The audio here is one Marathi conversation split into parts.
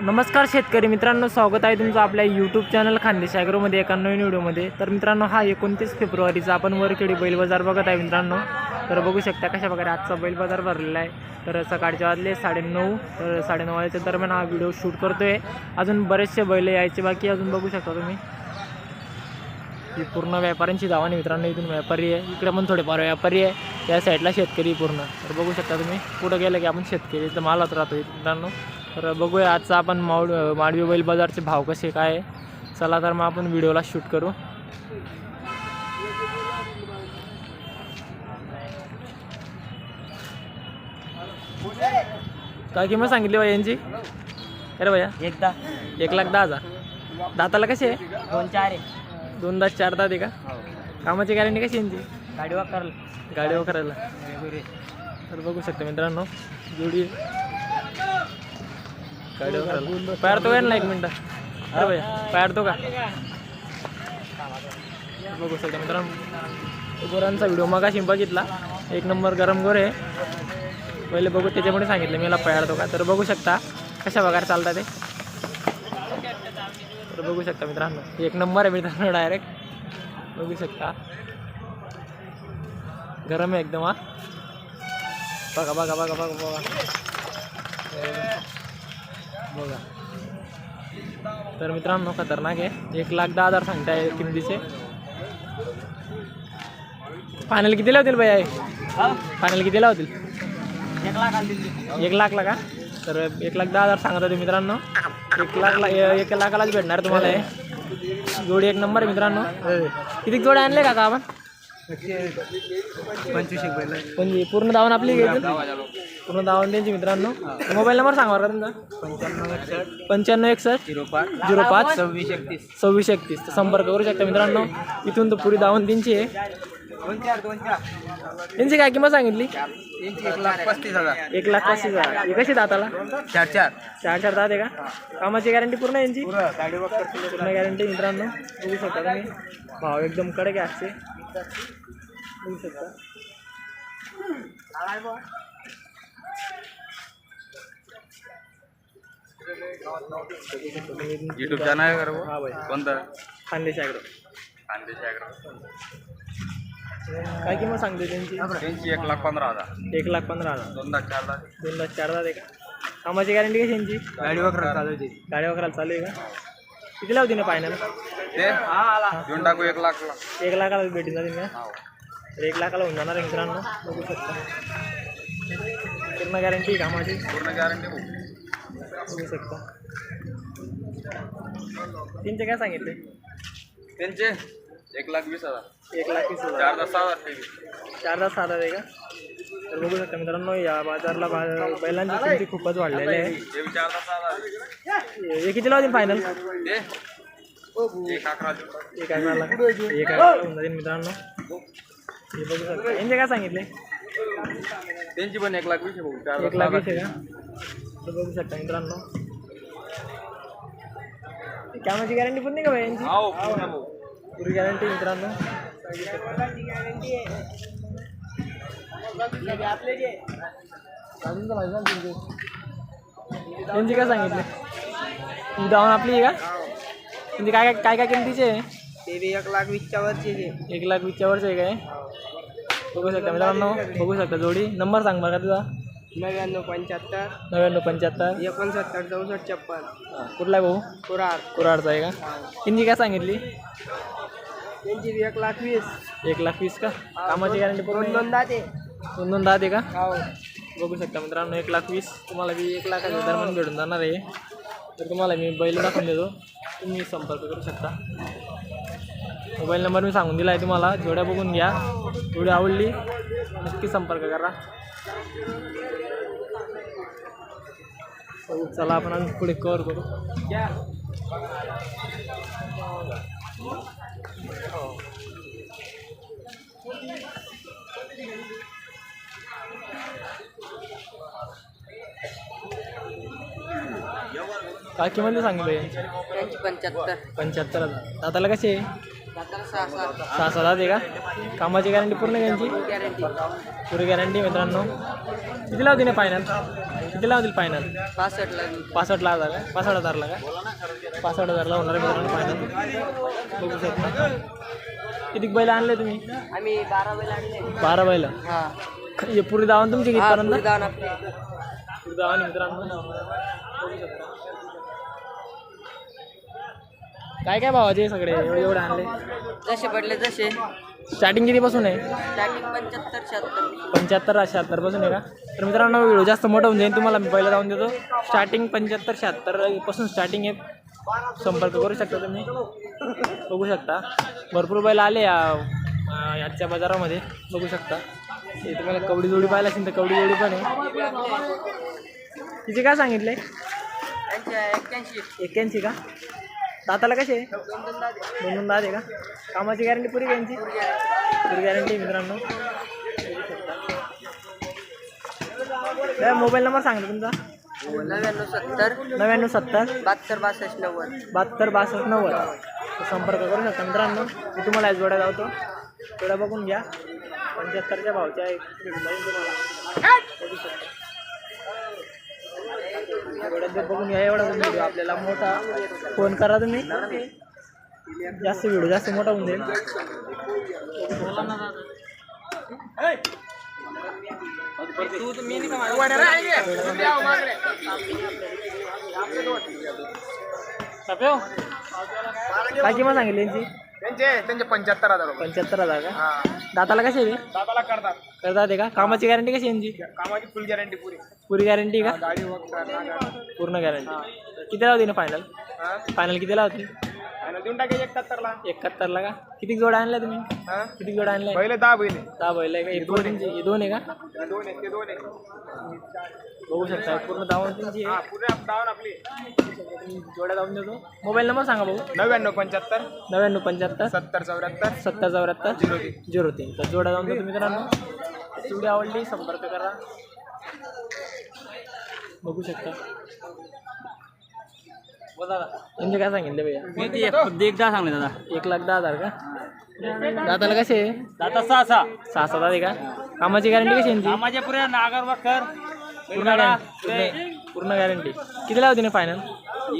नमस्कार शेतकरी मित्रांनो स्वागत आहे तुमचं आपल्या यूट्यूब चॅनल खानदेश ॲग्रोमध्ये एका नवीन व्हिडिओमध्ये. तर मित्रांनो हा एकोणतीस फेब्रुवारीचा आपण वरखेडी बैल बाजार बघत आहे मित्रांनो. तर बघू शकता कशा प्रकारे आजचा बैल बाजार भरलेला आहे. तर सकाळच्या वाजले साडेनऊ तर साडेनऊ वाजेच्या दरम्यान हा व्हिडिओ शूट करतो आहे अजून बरेचसे बैल यायचे बाकी अजून बघू शकता तुम्ही. ही पूर्ण व्यापाऱ्यांची धावा आहे मित्रांनो. इथून व्यापारी आहे. इकडे पण थोडेफार व्यापारी आहे. त्या साईडला शेतकरी पूर्ण. तर बघू शकता तुम्ही कुठं गेलं की आपण शेतकरी तर मालत राहतो इथं मित्रांनो. तर बघूया आजचा आपण मावड माडवी बैल बाजारचे भाव कसे काय आहे. चला तर मग आपण व्हिडिओला शूट करू. काय किंमत सांगितली बाई यांची? अरे भैया एकदा. एक लाख दहा हजार. दाताला कसे आहे? दोन चार आहे. दोन दात चार दात आहे का कामाची गॅरंटी कशी यांची? गाडी वापर गाडी करायला तर बघू शकता मित्रांनो जोडी. गाडी करायला पाडतो का ना एक मिनटं? अरे भैया पाडतो का? बघू शकता मित्रांनो गोरांचा व्हिडिओ मगाशी बघितला. एक नंबर गरम गोरे पहिले बघू त्याच्यामुळे सांगितलं मी याला पाडतो का? तर बघू शकता कशा प्रकारे चालतात ते. तर बघू शकता मित्रांनो एक नंबर आहे मित्रांनो डायरेक्ट बघू शकता. गरम आहे एकदम हा. बघा बघा बघा बघा बघा. बघा. तर मित्रांनो खतरनाक आहे. एक लाख दहा हजार सांगताय किमतीचे. फायनल कितीला होतील भैया फायनल कितीला होतील? एक लाख एक लाखला का? तर एक लाख दहा हजार सांगत होते मित्रांनो. एक लाखला एक लाखालाच भेटणार तुम्हाला हे. जोडी एक नंबर आहे मित्रांनो. किती जोड्या आणले का आपण? पंचवीस पूर्ण धावून आपली पूर्ण धावून त्यांची मित्रांनो. मोबाईल नंबर सांगा बरं का तुमचा पंच्याण्णव एकसष्ट. झिरो पाच. झिरो पाच. सव्वीस एकतीस. सव्वीस एकतीस. संपर्क करू शकता मित्रांनो. इथून तर पुरी धावून त्यांची आहे. त्यांची काय किंमत सांगितली? यांची एक लाख पस्तीस हजार. एक लाख पस्तीस हजार. हे कशी दाताला? चार चार. चार चार दात आहे का? कामाची गॅरंटी पूर्ण आहे यांची? पूर्ण गॅरंटी मित्रांनो. बघू शकता तुम्ही. भाव एकदम कडक आहे आजचे. बघू शकता. युट्यूब चॅनल आहे का रे हा भाई. कोणता? खानदेश ॲग्रो खानदेश काय किंमत सांगते त्यांची? त्यांची एक लाख पंधरा हजार. एक लाख पंधरा हजार. दोन लाख चार लाख. दोन लाख चार हजार आहे का? कामाची गॅरंटी कशी यांची? गाडी वापर चालू होती गाडी वगैरे चालू आहे का? किती लावते ना फायनल ते? घेऊन टाकू एक लाख एक लाखाला भेटून जातील का तर एक लाखाला होऊन जाणार आहे मित्रांनो. बघू शकता. पूर्ण गॅरंटी कामाची? पूर्ण गॅरंटी बघू शकता. तीनचे काय सांगितले? त्यांचे? एक लाख वीस हज़ार। एक लाख वीस हज़ार। चार दस सहा हज़ार चार तास सात आहे का? तर बघू शकता मित्रांनो या बाजारला बैलांची किमती खूपच वाढलेल्या आहे. चार सहा हज़ार हे कितीला होतील फायनल एक अकरा एक अकराला एक अकराला होऊन मित्रांनो. हे बघू शकता. यांचे काय सांगितले? त्यांची पण एक लाख वीस आहे भाऊ चार एक लाख वीस आहे का? तर बघू शकता मित्रांनो. कॅमेराची गॅरंटी पण नाही का भाई यांची? पूर्ण भाऊ. पुरी गॅरंटी मित्रांनो. त्यांची काय सांगितले? धावून आपली आहे का? म्हणजे काय काय काय काय किमतीचे आहे? ते बी एक लाख वीसच्या वरचे एक लाख वीसच्या वरचे आहे काय? बघू शकता मित्रांनो बघू शकता जोडी. नंबर सांग का तुझा. नव्याण्णव पंच्याहत्तर नव्याण्णव पंच्याहत्तर. एकोणसत्तर चौसष्ट छप्पन. कुठला आहे भाऊ? कुरार कुराडचा आहे का? किंची काय सांगितली? त्यांची एक लाख वीस. एक लाख वीस का? कामाची गॅरंटी पूर्ण आहे? दोन दाते दोन दोन दहा आहे का? हो. बघू शकता मित्रांनो एक लाख वीस. तुम्हाला बी एक लाखाच्या दरम्यान भेटून जाणार आहे. तर तुम्हाला मी बैल दाखवून देतो. तुम्ही संपर्क करू शकता. मोबाईल नंबर मी सांगून दिला आहे तुम्हाला. जोड्या बघून घ्या. जोडी आवडली नक्की संपर्क करा. चला आपण अजून पुढे कवर करू. काय किंमत त्यांची पंच्याहत्तर. पंच्याहत्तर हजार. दाताला कसे? आहे सहा सात आहे का कामाची गॅरंटी पूर्ण त्यांची पुरी गॅरंटी मित्रांनो. किती लावतील ना फायनल किती लावतील फायनल पासष्टला हजार का पासष्ट हजारला का? पासष्ट हजारला होणार मित्रांनो फायनल बघू शकता. किती बैल आणले तुम्ही? आम्ही बारा बैल. आणले बारा बैल हा पुरी दावण तुमची हा, कितीपर्यंत पुरी दावण आपली. पुरी दावण मित्रांनो. बघू शकता. काय काय भावाचे सगळे? एवढे एवढे आणले. जसे पडले जसे स्टार्टिंग कितीपासून आहे? स्टार्टिंग पंच्याहत्तर शहात्तर. पंच्याहत्तर शहात्तरपासून आहे का? तर मित्रांनो व्हिडिओ जास्त मोठा होऊन जाईल तुम्हाला मी पहिला जाऊन देतो. स्टार्टिंग पंच्याहत्तर शहात्तरपासून स्टार्टिंग आहे संपर्क करू शकता तुम्ही? बघू शकता. भरपूर बैल आले या अं, आजच्या बाजारामध्ये. बघू शकता. हे तुम्हाला कवडी जोडी पाहिला असेल तर कवडी जोडी पण आहे. तिचे काय सांगितले? त्यांच्या एक्क्याऐंशी. एक्क्याऐंशी का? दाताला कसे? आहे दोन दोन दहा दे. दोन दोन दहा आहे का? कामाची गॅरंटी पुरी त्यांची पुरी गॅरंटी मित्रांनो. मोबाईल नंबर सांगा तुमचा? नव्याण्णव सत्तर नव्याण्णव सत्तर बहात्तर बासष्ट नव्वद. बहात्तर बासष्ट नव्वद. संपर्क करू शकता मित्रांनो. मी तुम्हाला आज जोड्या लावतो. जोड्या बघून घ्या. पंच्याहत्तरच्या भावच्या एक बघू शकता बघून घ्या एवढा पण व्हिडिओ आपल्याला मोठा फोन करा तुम्ही. जास्त व्हिडिओ जास्त मोठा होऊन जाईल. काय किंमत सांगितली यांची? त्यांचे त्यांचे पंच्याहत्तर हजार पंच्याहत्तर हजार का? दाताला कसे आहे दादाला करतात. करतात आहे का कामाची गॅरंटी कशी यांची? कामाची फुल गॅरंटी पुरी. पुरी गॅरंटी का? गाडी पूर्ण गॅरंटी किती लावते ना फायनल हा? फायनल किती लावते? आणि देऊन एकाहत्तरला. एकाहत्तरला का? किती जोड्या आणल्या तुम्ही? हा? किती जोड्या आणल्या? पहिले दहा आहे. दहा बैल आहे का? हे दोन हे दोन आहे का? दोन आहे ते दोन बघू शकता पूर्ण धावून त्यांची हा आहे. पुरे डाऊन आपली. जोड्या जाऊन देतो. मोबाईल नंबर सांगा भाऊ. नव्याण्णव पंच्याहत्तर. नव्याण्णव पंच्याहत्तर. सत्तर चौऱ्याहत्तर. सत्तर चौऱ्याहत्तर. झिरो तीन. झिरो तीन. तर जोड्या जाऊन देतो मित्रांनो. व्हिडिओ आवडली संपर्क करा. बघू शकता. बोला म्हणजे काय सांगितले भैया? एकदा सांगले दादा. एक लाख दहा हजार का? दाताला कसे? दादा सहा सहा. सहा सात आहे का? कामाची गॅरंटी कशी आहे यांची? माझ्या पुऱ्या नागर वाकर पूर्ण गॅरंटी पूर्ण गॅरंटी किती लावते ना फायनल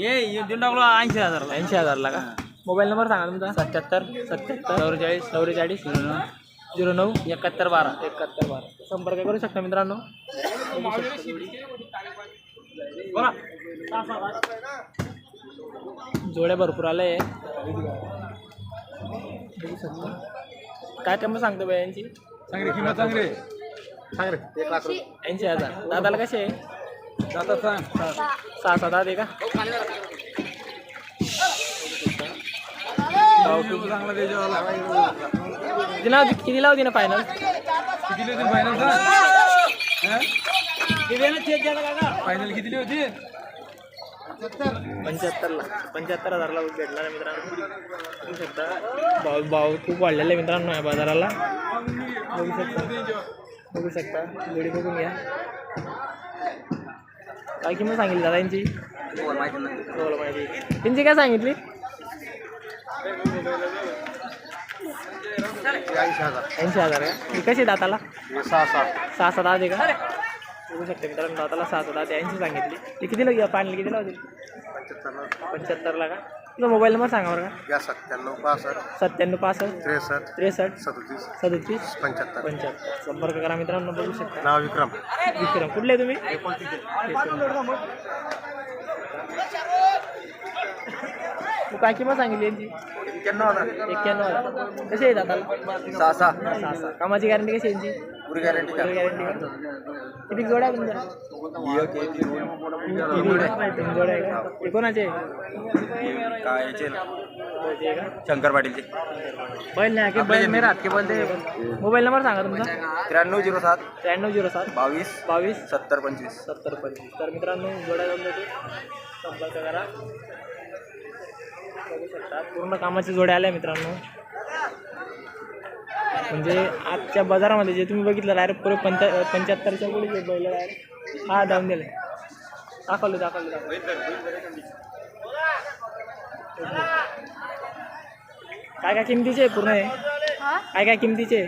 ये देऊन टाकलो ऐंशी हजार ऐंशी हजारला का? मोबाईल नंबर सांगा तुमचा. सत्याहत्तर सत्याहत्तर चौवेचाळीस. चौवेचाळीस. झिरो नऊ एकाहत्तर बारा. एकाहत्तर बारा. संपर्क करू शकता मित्रांनो. जोड्या भरपूर आले बघू शकता काय किंमत सांगतो बाई यांची? चांगली किंमत चांगली. सांग रे एक लाख रुपये. ऐंशी हजार. दादाला कसे आहे? जातात सांग. सहा सात आहे का? खूप चांगला त्याच्यावाला किती लाव किती लावते ना फायनल किती होती फायनल फायनल किती होती पंच्याहत्तरला. पंच्याहत्तर हजारला भेटणार आहे मित्रांनो. बघू शकता. भाव भाव खूप वाढलेला आहे मित्रांनो या बाजाराला. बघू शकता. बघू शकता. जोडी बघून घ्या. काय किंमत सांगितली दादा यांची? माहिती त्यांची काय सांगितली? ऐंशी हजार. ऐंशी हजार का ही कशी दाताला? सहा सात सहा सात आहे का बघू शकता मित्रांनो दाताला सहा सात आहे ऐंशी सांगितली. ती कितीला घ्या? पाणी कितीला होती पंच्याहत्तरला. का? तुझा मोबाईल नंबर सांगा बरं का. सत्त्याण्णव पासष्ट. सत्त्याण्णव पासष्ट. त्रेसष्ट. त्रेसष्ट. सदतीस. सदतीस. पंच्याहत्तर. पंच्याहत्तर. संपर्क करा मित्रांनो बघू शकता. नाव विक्रम. विक्रम कुठले तुम्ही? तू काय किंमत सांगितली यांची? एक्क्याण्णव हजार. एक्क्याण्णव हजार. कशी आहे दाताला सहा सहा सहा सहा कामाची गॅरंटी कशी यांची? पुरी गॅरंटी गॅरंटी किती जोड्या आहे तुमच्या? तीन जोड्या. आहे का? कोणाचे? आहे? काय याचे? शंकर पाटीलचे. बैल नाही की बैल नाही राहत की बोलते मोबाईल नंबर सांगा तुमचा. त्र्याण्णव झिरो सात. त्र्याण्णव झिरो सात. बावीस. बावीस. सत्तर पंचवीस. सत्तर पंचवीस. तर मित्रांनो जोड्या जाऊन संपर्क करा. बघू शकता पूर्ण कामाच्या जोड्या आल्या मित्रांनो. म्हणजे आजच्या बाजारामध्ये जे तुम्ही बघितलं डायरेक्ट पुरे पंचा पंच्याहत्तरच्या पुढे जे बैल डायरेक्ट हा जाऊन दिले दाखवले दाखवले दाखवले. काय काय किमतीचे पूर्ण आहे काय काय किमतीचे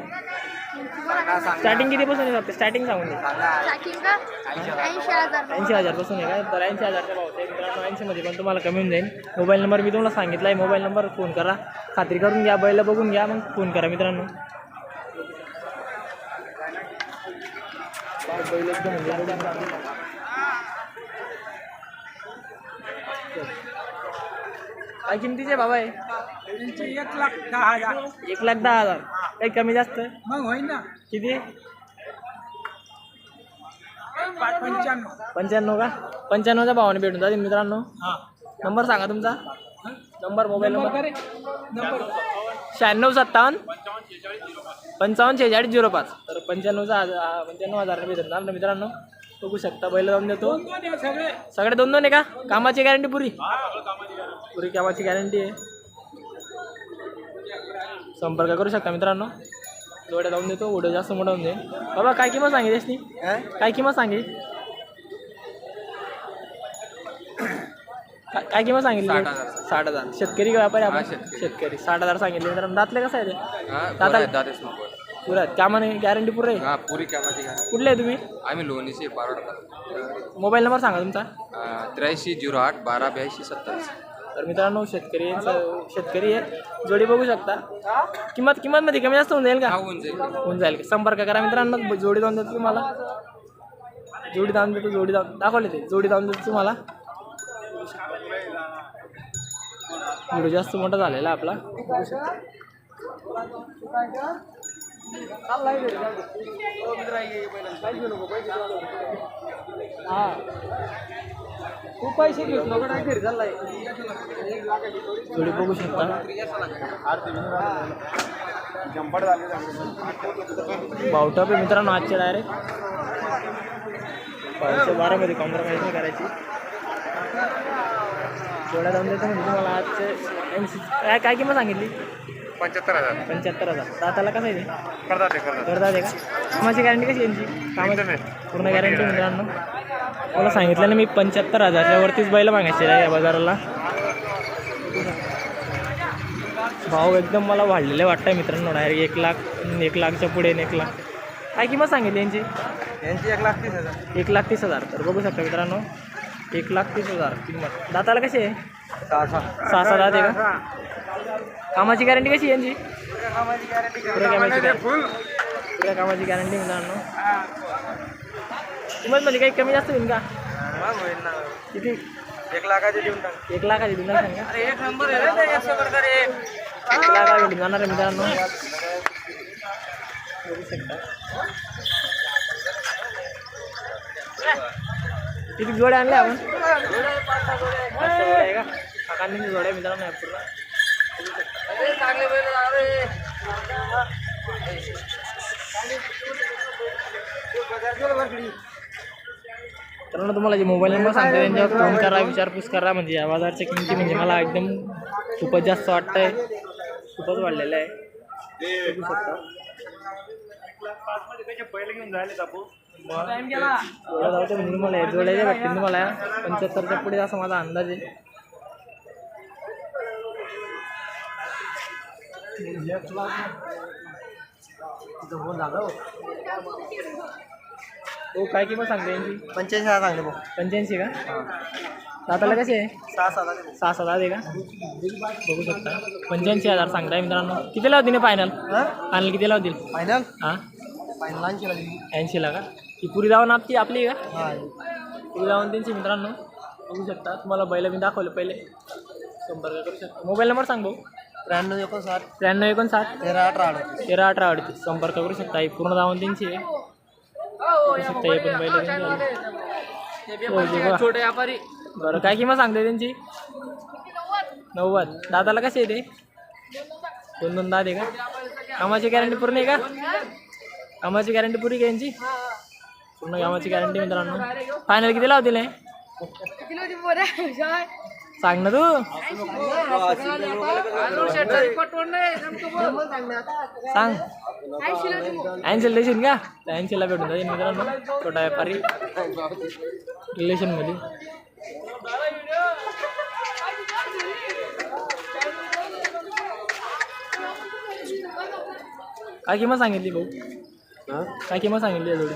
स्टार्टिंग कितीपासून आहे स्टार्टिंग सांगून ऐंशी हजार. ऐंशी हजारपासून आहे का? तर ऐंशी हजारच्या भाव आहे. मित्रांनो ऐंशीमध्ये पण तुम्हाला कमी होऊन जाईल. मोबाईल नंबर मी तुम्हाला सांगितला आहे. मोबाईल नंबर फोन करा. खात्री करून घ्या. बैल बघून घ्या. मग फोन करा मित्रांनो. बैल काय किमतीचे बाबा आहे एक लाख दहा हजार एक लाख दहा हजार. काही कमी जास्त? मग होईल ना किती? पंच्याण्णव पंच्याण्णव का? पंच्याण्णवच्या भावाने भेटून जातील मित्रांनो. नंबर सांगा तुमचा. Number mobile number. नंबर शहाण्णव सत्तावन्न. पंचावन्न शेहेचाळीस झिरो पाच. तर पंच्याण्णवचा हजार पंच्याण्णव हजार भेटणार ना मित्रांनो. बघू शकता बैल जाऊन देतो. सगळे. सगळे दोन दोन आहे का? कामाची गॅरंटी पुरी? पुरी कामाची गॅरंटी आहे. संपर्क करू शकता मित्रांनो? जोड्या जाऊन देतो व्हिडिओ जास्त मोठा होऊन जाईल. बाबा काय किंमत सांगितली त्याची काय? किंमत सांगितली? काय किंमत सांगितली? साठ हजार. शेतकरी का व्यापारी आपण? हा, शेतकरी. साठ हजार सांगितले. मित्रांनो दातले कसं आहे ते? हा दादा- पुऱ्यात कामाने गॅरंटी पुरे? हा पुरी कामाची गाडी कुठले आहे तुम्ही? आम्ही लोणीचे पारोडा मोबाईल नंबर सांगा तुमचा. त्र्याऐंशी झिरो आठ बारा ब्याऐंशी सत्तावीस. तर मित्रांनो शेतकरी शेतकरी आहे जोडी बघू शकता. किंमत किंमत मध्ये कमी जास्त होऊन जाईल हा का होऊन जाईल. होऊन जाईल. संपर्क करा मित्रांनो. जोडी जाऊन देतो तुम्हाला. जोडी दाम देतो जोडी दाम दाखवले ते. जोडी दाम देतो तुम्हाला. व्हिडिओ जास्त मोठा झालेला आपला. हा खूप पैसे घेऊ नको काय घरी चाललाय थोडी बघू शकता बावटप पे मित्रांनो आजचे डायरेक्ट पावसाच्या बारामध्ये कॉम्प्रोमाइज नाही करायची. थोड्या जाऊन देतो म्हणजे तुम्हाला आजचे काय काय किंमत सांगितली? पंच्याहत्तर हजार. पंच्याहत्तर हजार. दाताला कसं आहे ते? करतात ते करतात. करतात आहे का? कामाची गॅरंटी कशी आहे यांची कामाची पूर्ण गॅरंटी मित्रांनो मला सांगितलं ना मी पंच्याहत्तर हजारच्या वरतीच बैल मागायचे आहे या बाजाराला. भाव एकदम मला वाढलेले वाटतं मित्रांनो. डायरेक्ट एक लाख एक लाखच्या पुढे आणि एक लाख. काय किंमत सांगितली यांची? यांची एक लाख तीस हजार. एक लाख तीस हजार. तर बघू शकता मित्रांनो. एक लाख तीस हजार किंमत. दाताला कशी आहे? सहा सहा सहा सहा दात आहे का? कामाची गॅरंटी कशी आहे यांची? पुऱ्या कामाची पुऱ्या कामाची गॅरंटी मित्रांनो किंमतमध्ये काही कमी जास्त होईल का? किती? एक लाखाचे देऊन टाक. एक लाखाची देणार सांगा. अरे एक नंबर एक लाखा भेटून जाणार आहे मित्रांनो. बघू शकता किती जोड्या आणल्या आपण? सहा जोड्या आहे. का? या पूर्ण तर तुम्हाला जे मोबाईल नंबर सांगतो त्यांच्यावर फोन करा विचारपूस करा. म्हणजे या बाजारच्या किमती म्हणजे मला एकदम खूपच जास्त वाटतंय. खूपच वाढलेलं आहे. बघू शकता. जाऊ म्हणजे तुम्हाला तुम्हाला पंच्याहत्तरच्या पुढे असा माझा अंदाज आहे. हो काय किंमत सांगते यांची? पंच्याऐंशी हजार सांगले भाऊ. पंच्याऐंशी का? दाताला कसे आहे? सहा सहा सहा सात आहे का? बघू शकता. पंच्याऐंशी हजार सांगताय मित्रांनो. किती लावतील फायनल फायनल किती लावतील? फायनल हां? फायनल ऐंशी लागली ऐंशीला का? ती पुरी जाऊन आपली आपली का? हा. पुरी जाऊन त्यांची मित्रांनो. बघू शकता. तुम्हाला बैल मी दाखवले पहिले. संपर्क करू शकता. मोबाईल नंबर सांग भाऊ. त्र्याण्णव एकोणसाठ. त्र्याण्णव एकोणसाठ? तेरा अठरा अडतीस. तेरा अठरा अडतीस. संपर्क करू शकता. ही पूर्ण जाऊन त्यांची आहे. शकता हे पण बैल त्यांची आहे. छोटे व्यापारी. बरं काय किंमत सांगते त्यांची? नव्वद. दादाला कसे आहे ते? दोन दोन दाद आहे का? कामाची गॅरंटी पूर्ण आहे का? कामाची गॅरंटी पुरी का यांची? पूर्ण कामाची गॅरंटी मित्रांनो. फायनल किती लावतील हे? सांग ना तू सांग. ऐंशीला देशील का? ऐंशीला भेटून जाईल मित्रांनो. छोटा व्यापारी. रिलेशनमध्ये काय किंमत सांगितली भाऊ? काय किंमत सांगितली जोडी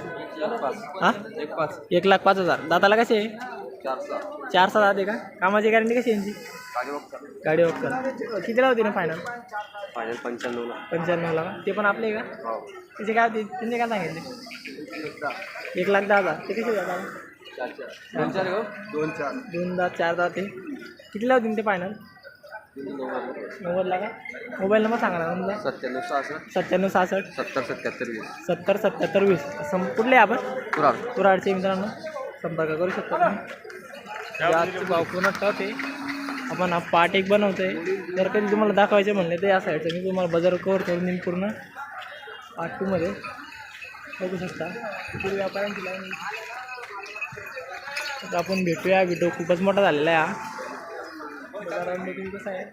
हां? एक लाख पाच हजार. दाताला कसे आहे? चार सहा दाते का? कामाची गॅरंटी कशी यांची? गाडी वगैरे कितीला होती ना फायनल फायनल पंच्याण्णवला. पंच्याण्णवला का? ते पण आपले का? हो. त्याचे काय होते? त्यांचे काय सांगितले? एक लाख दहा हजार. ते कसे दोन चार दोन चार. दोन दहा चार दहा ते. कितीला होती ते फायनल नव्वदला का? मोबाईल नंबर सांगा ना तुमचा सत्त्याण्णव सहासष्ट. सत्त्याण्णव सहासष्ट. सत्तर सत्याहत्तर वीस. सत्तर सत्याहत्तर वीस. सं कुठले आपण? कुराड. कुराडचे मित्रांनो संपर्क करू शकता आजचे भाव पूर्ण आहे. आपण हा पार्ट एक बनवतोय. जर कधी तुम्हाला दाखवायचे म्हणले तर या साईडचं मी तुम्हाला बाजार कवर करून देईन पूर्ण पार्ट टूमध्ये बघू शकता. किती व्यापाऱ्यांची लाईन आहे. आता आपण भेटूया. व्हिडिओ खूपच मोठा झालेला आहे हा. कसं आहे?